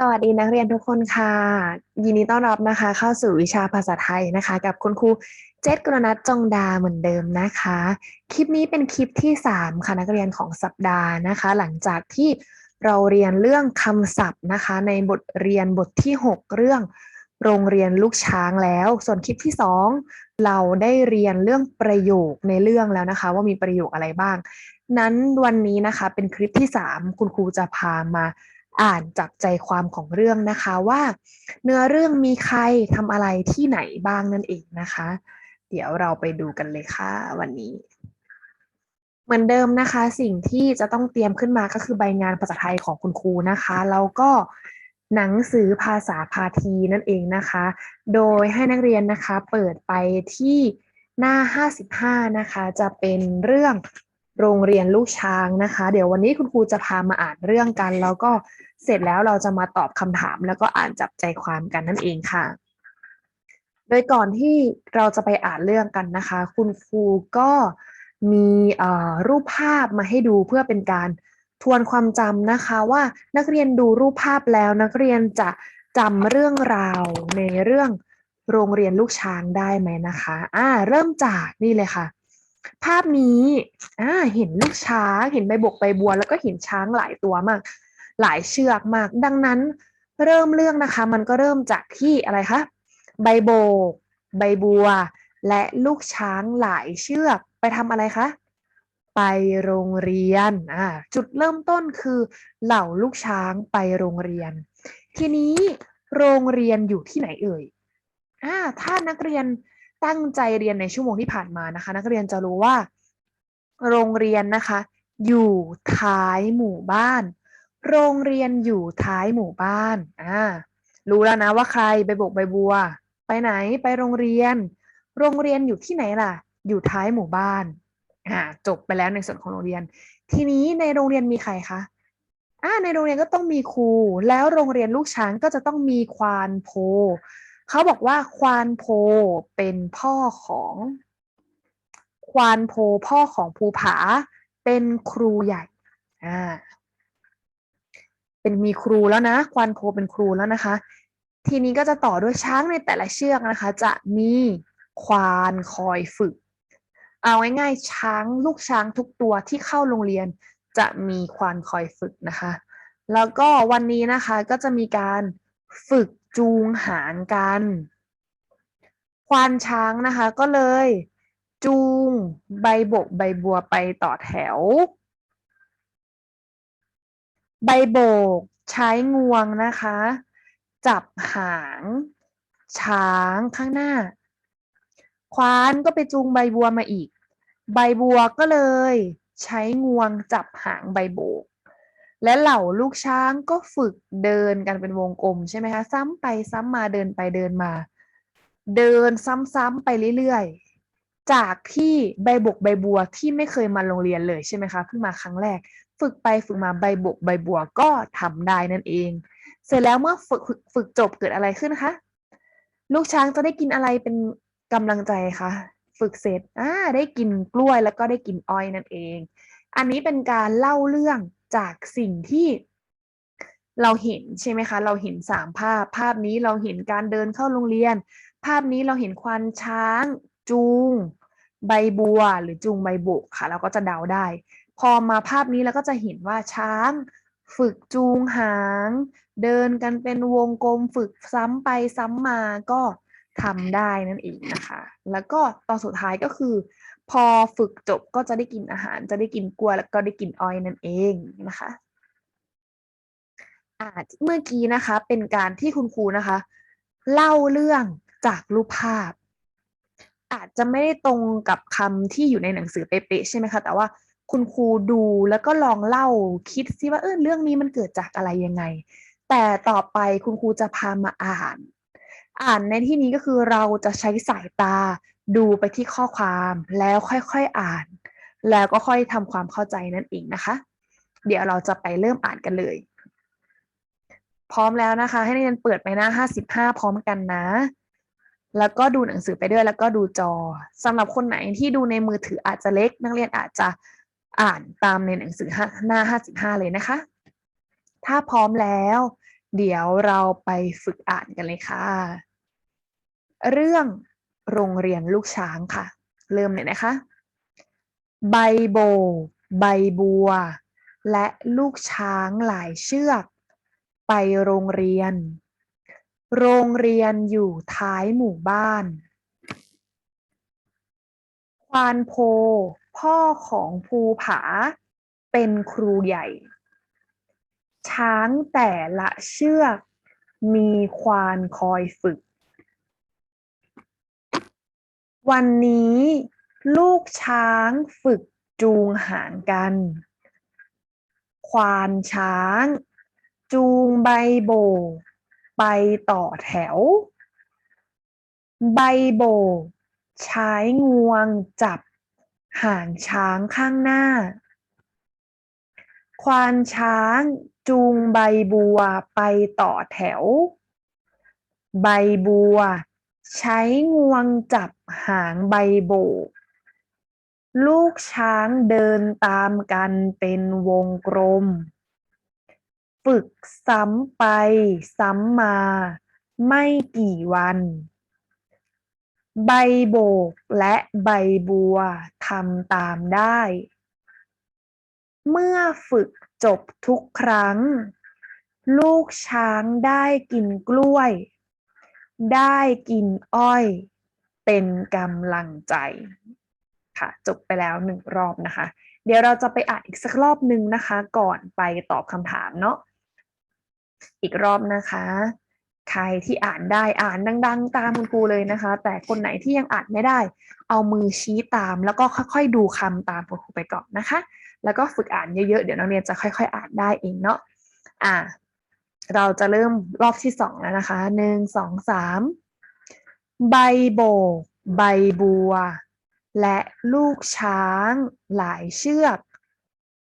สวัสดีนักเรียนทุกคนค่ะ ยินดีต้อนรับนะคะ เข้าสู่วิชาภาษาไทยนะคะ กับคุณครูเจษกุลนัทจงดาเหมือนเดิมนะคะ คลิปนี้เป็นคลิปที่ 3 ค่ะนักเรียนของสัปดาห์นะคะ หลังจากที่เราเรียนเรื่องคำศัพท์นะคะ ในบทเรียนบทที่ 6 เรื่องโรงเรียนลูกช้างแล้ว ส่วนคลิปที่ 2 เราได้เรียนเรื่องประโยคในเรื่องแล้วนะคะ ว่ามีประโยคอะไรบ้าง นั้นวันนี้นะคะเป็นคลิปที่ 3 คุณครูจะพามา อ่านจับใจความของเรื่องนะคะว่า เนื้อเรื่องมีใครทำอะไรที่ไหนบ้างนั่นเองนะคะ เดี๋ยวเราไปดูกันเลยค่ะวันนี้ เหมือนเดิมนะคะ สิ่งที่จะต้องเตรียมขึ้นมาก็คือใบงานภาษาไทยของคุณครูนะคะแล้วก็หนังสือภาษาพาทีนั่นเองนะคะ โดยให้นักเรียนนะคะเปิดไปที่หน้า 55 นะคะ จะเป็นเรื่อง โรงเรียนลูกช้างนะคะ เดี๋ยววันนี้คุณครูจะพามาอ่านเรื่องกัน แล้วก็เสร็จแล้วเราจะมาตอบคำถาม แล้วก็อ่านจับใจความกันนั่นเองค่ะ โดยก่อนที่เราจะไปอ่านเรื่องกันนะคะ คุณครูก็มีรูปภาพมาให้ดูเพื่อเป็นการทวนความจำนะคะว่านักเรียนดูรูปภาพแล้วนักเรียนจะจำเรื่องราวในเรื่องโรงเรียนลูกช้างได้ไหมนะคะ อ่า เริ่มจากนี่เลยค่ะ ภาพนี้อ่าเห็นลูกช้าง เห็นใบบกใบบัว แล้วก็เห็นช้างหลายตัวมาก หลายเชือกมาก ดังนั้นเริ่มเรื่องนะคะ มันก็เริ่มจากที่อะไรคะ ใบโบก ใบบัว และลูกช้างหลายเชือก ไปทำอะไรคะ ไปโรงเรียน อ่า จุดเริ่มต้นคือเหล่าลูกช้างไปโรงเรียน ทีนี้โรงเรียนอยู่ที่ไหนเอ่ย อ่า ถ้านักเรียน ตั้งใจเรียนในชั่วโมงที่ผ่านมานะคะ นักเรียนจะรู้ว่า โรงเรียนนะคะ อยู่ท้ายหมู่บ้าน โรงเรียนอยู่ท้ายหมู่บ้านอ่ารู้แล้วนะว่าใครใบบกใบบัว ไปไหนไปโรงเรียน โรงเรียนอยู่ที่ไหนล่ะ อยู่ท้ายหมู่บ้านอ่าจบไปแล้วในส่วนของโรงเรียน ทีนี้ในโรงเรียนมีใครคะอ่าในโรงเรียนก็ต้องมีครู แล้วโรงเรียนลูกช้างก็จะต้องมีควานโพ เขาบอกว่าควานโพเป็นพ่อของ ควานโพพ่อของภูผา เป็นครูใหญ่อ่าเป็นมีครูแล้วนะ ควานโคเป็นครูแล้วนะคะ ทีนี้ก็จะต่อด้วยช้างในแต่ละเชือกนะคะ จะมีควานคอยฝึก เอาง่ายๆช้างลูกช้างทุกตัวที่เข้าโรงเรียน จะมีควานคอยฝึกนะคะ แล้วก็วันนี้นะคะก็จะมีการฝึก จูงหางกัน ควานช้างนะคะก็เลย จูงใบบกใบบัวไปต่อแถว ใบโบกใช้งวงนะคะ จับหาง ช้างข้างหน้า ควานก็ไปจูงใบบัวมาอีก ใบบัวก็เลย ใช้งวงจับหางใบโบก และเหล่าลูกช้างก็ฝึกเดินกันเป็นวงกลมใช่ไหมคะ ซ้ำไปซ้ำมาเดินไปเดินมา เดินซ้ำๆไปเรื่อยๆ จากที่ใบบกใบบัวที่ไม่เคยมาโรงเรียนเลยใช่ไหมคะเพิ่งมาครั้งแรก ฝึกไปฝึกมาใบบกใบบัวก็ทำได้นั่นเอง เสร็จแล้วเมื่อฝึกฝึกจบเกิดอะไรขึ้นคะลูกช้างจะได้กินอะไรเป็นกำลังใจคะฝึกเสร็จอ่าได้กินกล้วยแล้วก็ได้กินอ้อยนั่นเอง อันนี้เป็นการเล่าเรื่อง จากสิ่งที่เราเห็นใช่ไหมคะ เราเห็นสามภาพ ภาพนี้เราเห็นการเดินเข้าโรงเรียน ภาพนี้เราเห็นควานช้าง จูง ใบบัว หรือจูงใบบกค่ะ เราก็จะเดาได้ พอมาภาพนี้แล้วก็จะเห็นว่าช้าง ฝึกจูงหาง เดินกันเป็นวงกลมฝึกซ้ำไปซ้ำมาก็ทำได้นั่นเองนะคะ แล้วก็ตอนสุดท้ายก็คือ พอฝึกจบก็จะได้กินอาหาร จะได้กินกล้วยแล้วก็ได้กินอ้อยนั่นเองนะคะอ่าเมื่อกี้นะคะเป็นการที่คุณครูนะคะ เล่าเรื่องจากรูปภาพ อาจจะไม่ได้ตรงกับคำที่อยู่ในหนังสือเป๊ะๆใช่ไหมคะแต่ว่าคุณครูดูแล้วก็ลองเล่าคิดซิว่าเออเรื่องนี้มันเกิดจากอะไรยังไง แต่ต่อไปคุณครูจะพามาอ่าน อ่านในที่นี้ก็คือเราจะใช้สายตา ดูไปที่ข้อความแล้วค่อยๆอ่าน แล้วก็ค่อยทำความเข้าใจนั่นเองนะคะ เดี๋ยวเราจะไปเริ่มอ่านกันเลย พร้อมแล้วนะคะ ให้นักเรียนเปิดไปหน้า 55 พร้อมกันนะ แล้วก็ดูหนังสือไปด้วยแล้วก็ดูจอสำหรับคนไหนที่ดูในมือถืออาจจะเล็ก นักเรียนอาจจะอ่านตามในหนังสือหน้า 55 เลยนะคะ ถ้าพร้อมแล้ว เดี๋ยวเราไปฝึกอ่านกันเลยค่ะ เรื่อง โรงเรียนลูกช้างค่ะ เริ่มเลยนะคะ ใบโบ ใบบัว และลูกช้างหลายเชือก ไปโรงเรียน โรงเรียนอยู่ท้ายหมู่บ้าน ควานโพ พ่อของภูผา เป็นครูใหญ่ ช้างแต่ละเชือก มีควานคอยฝึก วันนี้ลูกช้างฝึกจูงหางกัน ควานช้าง จูงใบโบกไปต่อแถว ใบโบกใช้งวงจับหางช้างข้างหน้า ควานช้างจูงใบบัวไปต่อแถว ใบบัว ใช้งวงจับหางใบโบก ลูกช้างเดินตามกันเป็นวงกลม ฝึกซ้ำไปซ้ำมา ไม่กี่วัน ใบโบกและใบบัวทำตามได้ เมื่อฝึกจบทุกครั้ง ลูกช้างได้กินกล้วย ได้กินอ้อยเป็นกำลังใจ ค่ะ จบไปแล้วหนึ่งรอบนะคะ เดี๋ยวเราจะไปอ่านอีกสักรอบหนึ่งนะคะ ก่อนไปตอบคำถามเนาะอีกรอบนะคะ ใครที่อ่านได้อ่านดัง ๆ ตามคุณครูเลยนะคะ แต่คนไหนที่ยังอ่านไม่ได้ เอามือชี้ตาม แล้วก็ค่อย ๆ ดูคำตามคุณครูไปก่อนนะคะ แล้วก็ฝึกอ่านเยอะๆ เดี๋ยวนักเรียนจะค่อย ๆ อ่านได้เองเนาะอ่า เราจะเริ่มรอบที่สองแล้วนะคะหนึ่งสองสามใบโบก ใบบัว และลูกช้างหลายเชือก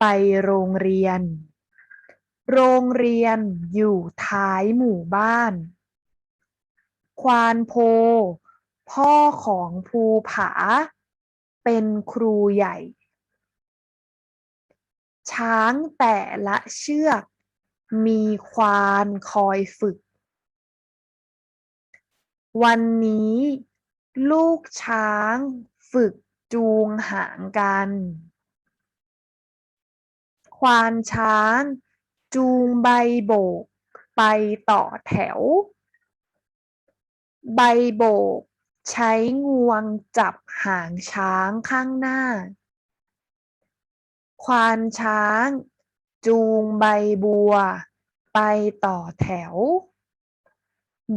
ไปโรงเรียน โรงเรียนอยู่ท้ายหมู่บ้าน ควานโพ พ่อของภูผา เป็นครูใหญ่ ช้างแต่ละเชือก มีควานคอยฝึก วันนี้ ลูกช้างฝึกจูงหางกัน ควานช้าง จูงใบโบก ไปต่อแถว ใบโบก ใช้งวงจับหางช้างข้างหน้า ควานช้าง จูงใบบัว ไปต่อแถว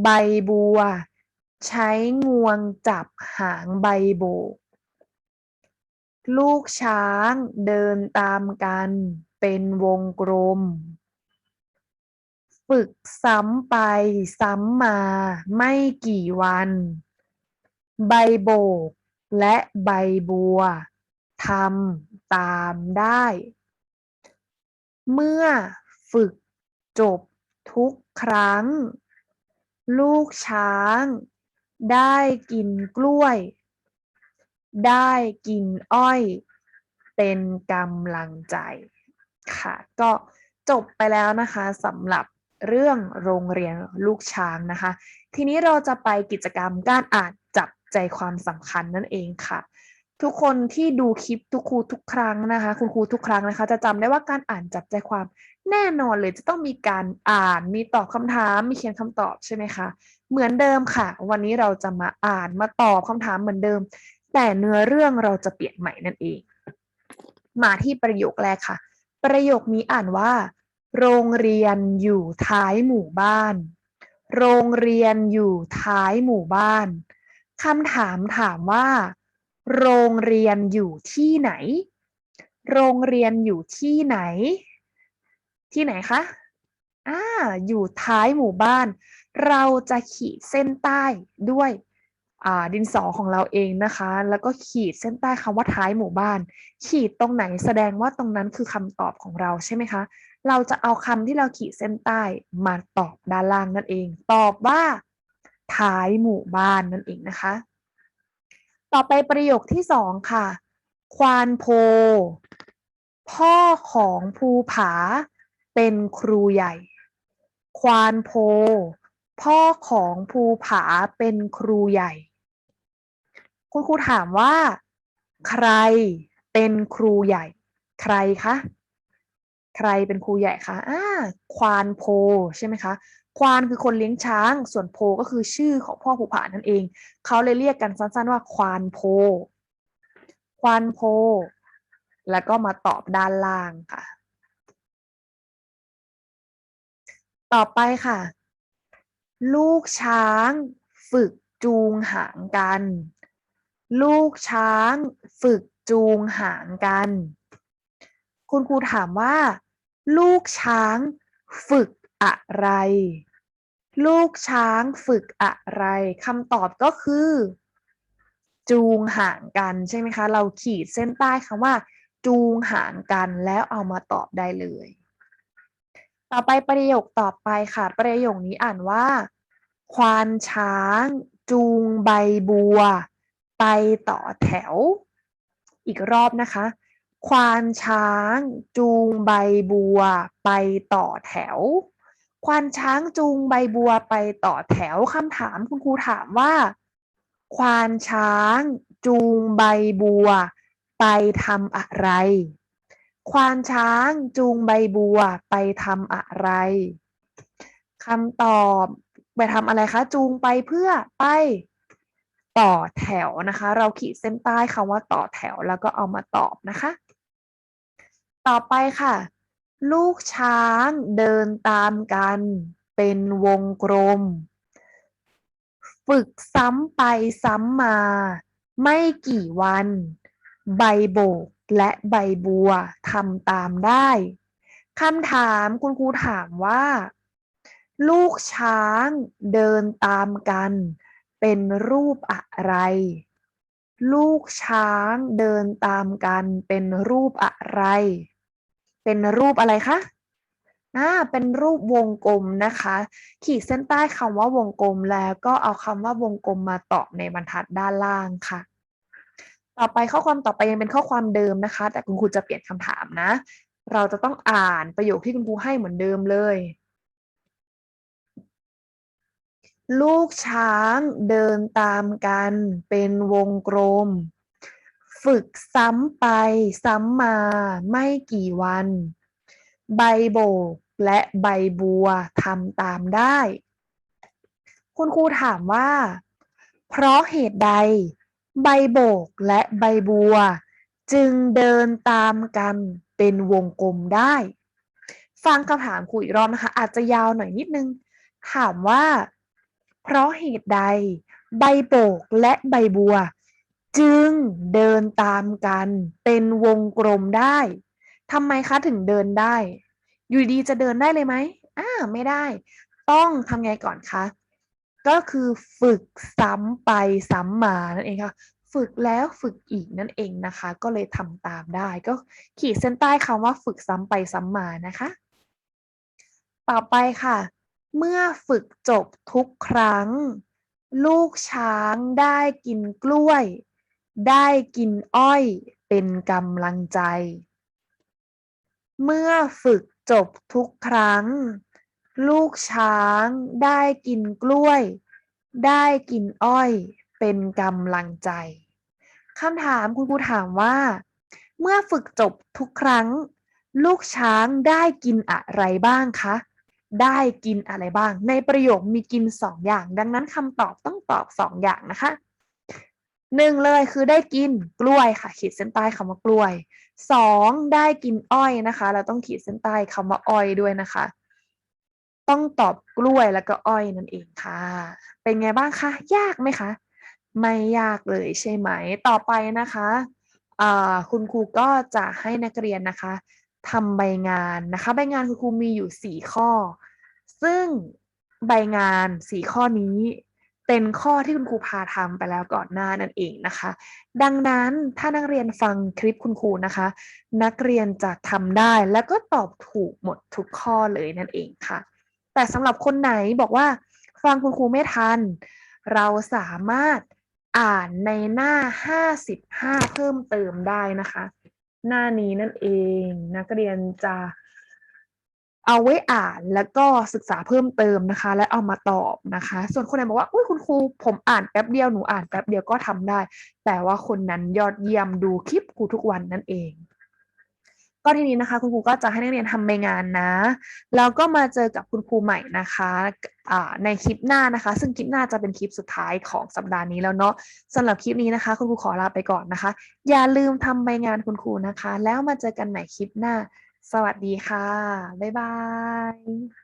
ใบบัว ใช้งวงจับหางใบโบก ลูกช้างเดินตามกันเป็นวงกลม ฝึกซ้ำไปซ้ำมาไม่กี่วัน ใบโบกและใบบัวทำตามได้ เมื่อฝึกจบทุกครั้ง ลูกช้าง ได้กินกล้วย ได้กินอ้อย เป็นกำลังใจค่ะ ก็จบไปแล้วนะคะสำหรับเรื่องโรงเรียนลูกช้างนะคะ ทีนี้เราจะไปกิจกรรมการอ่านจับใจความสำคัญนั่นเองค่ะ ทุกคนที่ดูคลิปทุกครูทุกครั้งนะคะ คุณครูทุกครั้งนะคะ จะจำได้ว่าการอ่านจับใจความแน่นอนเลยจะต้องมีการอ่านมีตอบคำถามมีเขียนคำตอบใช่ไหมคะ เหมือนเดิมค่ะ วันนี้เราจะมาอ่านมาตอบคำถามเหมือนเดิม แต่เนื้อเรื่องเราจะเปลี่ยนใหม่นั่นเอง มาที่ประโยคแรกค่ะ ประโยคนี้อ่านว่า โรงเรียนอยู่ท้ายหมู่บ้าน โรงเรียนอยู่ท้ายหมู่บ้านคำถามถามว่า โรงเรียนอยู่ที่ไหน โรงเรียนอยู่ที่ไหน ที่ไหนคะอ่าอยู่ท้ายหมู่บ้าน เราจะขีดเส้นใต้ด้วยอ่าดินสอของเราเองนะคะ แล้วก็ขีดเส้นใต้คำว่าท้ายหมู่บ้าน ขีดตรงไหนแสดงว่าตรงนั้นคือคำตอบของเราใช่ไหมคะ เราจะเอาคำที่เราขีดเส้นใต้มาตอบด้านล่างนั่นเอง ตอบว่า ท้ายหมู่บ้านนั่นเองนะคะ ต่อไปประโยคที่สองค่ะ ควานโพ พ่อของภูผา เป็นครูใหญ่ ควานโพ พ่อของภูผาเป็นครูใหญ่ คุณครูถามว่า ใครเป็นครูใหญ่ ใครคะใครเป็นครูใหญ่คะอ่าควานโพ ใช่ไหมคะ ควานคือคนเลี้ยงช้าง ส่วนโพก็คือชื่อของพ่อภูผานั่นเอง เขาเลยเรียกกันสั้นๆว่าควานโพ ควานโพ แล้วก็มาตอบด้านล่างค่ะ ต่อไปค่ะ ลูกช้างฝึกจูงหางกัน ลูกช้างฝึกจูงหางกัน คุณครูถามว่า ลูกช้างฝึก อะไร ลูกช้างฝึกอะไรคำตอบก็คือ จูงห่างกันใช่ไหมคะ เราขีดเส้นใต้คำว่า จูงห่างกันแล้วเอามาตอบได้เลย ต่อไปประโยคต่อไปค่ะ ประโยคนี้อ่านว่า ควานช้างจูงใบบัว ไปต่อแถว อีกรอบนะคะ ควานช้าง จูงใบบัว ไปต่อแถว ควานช้างจูงใบบัวไปต่อแถวคำถามคุณครูถามว่า ควานช้างจูงใบบัว ไปทำอะไร ควานช้างจูงใบบัวไปทำอะไรคำตอบไปทำอะไรคะ จูงไปเพื่อไปต่อแถวนะคะ เราขีดเส้นใต้คำว่าต่อแถวแล้วก็เอามาตอบนะคะ ต่อไปค่ะ ลูกช้างเดินตามกันเป็นวงกลม ฝึกซ้ำไปซ้ำมา ไม่กี่วัน ใบโบกและใบบัวทำตามได้คำถามคุณครูถามว่า ลูกช้างเดินตามกัน เป็นรูปอะไร ลูกช้างเดินตามกันเป็นรูปอะไร เป็นรูปอะไรคะอ่าเป็นรูปวงกลมนะคะ ขีดเส้นใต้คำว่าวงกลมแล้วก็เอาคำว่าวงกลมมาตอบในบรรทัดด้านล่างค่ะ ต่อไปข้อความต่อไปยังเป็นข้อความเดิมนะคะ แต่คุณครูจะเปลี่ยนคำถามนะ เราจะต้องอ่านประโยคที่คุณครูให้เหมือนเดิมเลย ลูกช้างเดินตามกันเป็นวงกลม ฝึกซ้ำไปซ้ำมาไม่กี่วัน ใบโบกและใบบัวทำตามได้ คุณครูถามว่า เพราะเหตุใด ใบโบกและใบบัว จึงเดินตามกันเป็นวงกลมได้ ฟังคำถามครูอีกรอบนะคะ อาจจะยาวหน่อยนิดนึง ถามว่า เพราะเหตุใด ใบโบกและใบบัว จึงเดินตามกันเป็นวงกลมได้ทำไมคะถึงเดินได้ อยู่ดีจะเดินได้เลยไหมอ่าไม่ได้ ต้องทำไงก่อนคะ ก็คือฝึกซ้ำไปซ้ำมานั่นเองค่ะฝึกแล้วฝึกอีกนั่นเองนะคะ ก็เลยทำตามได้ ก็ขีดเส้นใต้คำว่าฝึกซ้ำไปซ้ำมานะคะ ต่อไปค่ะ เมื่อฝึกจบทุกครั้ง ลูกช้างได้กินกล้วย ได้กินอ้อยเป็นกำลังใจ เมื่อฝึกจบทุกครั้ง ลูกช้างได้กินกล้วย ได้กินอ้อย เป็นกำลังใจคำถามคุณครูถามว่า เมื่อฝึกจบทุกครั้ง ลูกช้างได้กินอะไรบ้างคะ ได้กินอะไรบ้าง ในประโยคมีกินสองอย่าง ดังนั้นคำตอบต้องตอบสองอย่างนะคะ หนึ่งเลยคือได้กินกล้วยค่ะ ขีดเส้นใต้คำว่ากล้วยสองได้กินอ้อยนะคะ เราต้องขีดเส้นใต้คำว่าอ้อยด้วยนะคะ ต้องตอบกล้วยแล้วก็อ้อยนั่นเองค่ะ เป็นไงบ้างคะยากไหมคะไม่ยากเลยใช่ไหม ต่อไปนะคะคุณครูก็จะให้นักเรียนนะคะทำใบงานนะคะ ใบงานคุณครูมีอยู่4ข้อ ซึ่งใบงาน4ข้อนี้ เป็นข้อที่คุณครูพาทำไปแล้วก่อนหน้านั่นเองนะคะ ดังนั้นถ้านักเรียนฟังคลิปคุณครูนะคะ นักเรียนจะทำได้แล้วก็ตอบถูกหมดทุกข้อเลยนั่นเองค่ะ แต่สำหรับคนไหนบอกว่า ฟังคุณครูไม่ทัน เราสามารถอ่านในหน้า 55 เพิ่มเติมได้นะคะ หน้านี้นั่นเอง นักเรียนจะ เอาไว้อ่านแล้วก็ศึกษาเพิ่มเติมนะคะ และเอามาตอบนะคะ ส่วนคนไหนบอกว่าอุ้ยคุณครูผมอ่านแป๊บเดียวหนูอ่านแป๊บเดียวก็ทำได้ แต่ว่าคนนั้นยอดเยี่ยมดูคลิปครูทุกวันนั่นเอง ก็ทีนี้นะคะคุณครูก็จะให้นักเรียนทำใบงานนะแล้วก็มาเจอกับคุณครูใหม่นะคะอ่าในคลิปหน้านะคะ ซึ่งคลิปหน้าจะเป็นคลิปสุดท้ายของสัปดาห์นี้แล้วเนาะสำหรับคลิปนี้นะคะ คุณครูขอลาไปก่อนนะคะ อย่าลืมทำใบงานคุณครูนะคะ แล้วมาเจอกันใหม่คลิปหน้า สวัสดีค่ะ บ๊ายบาย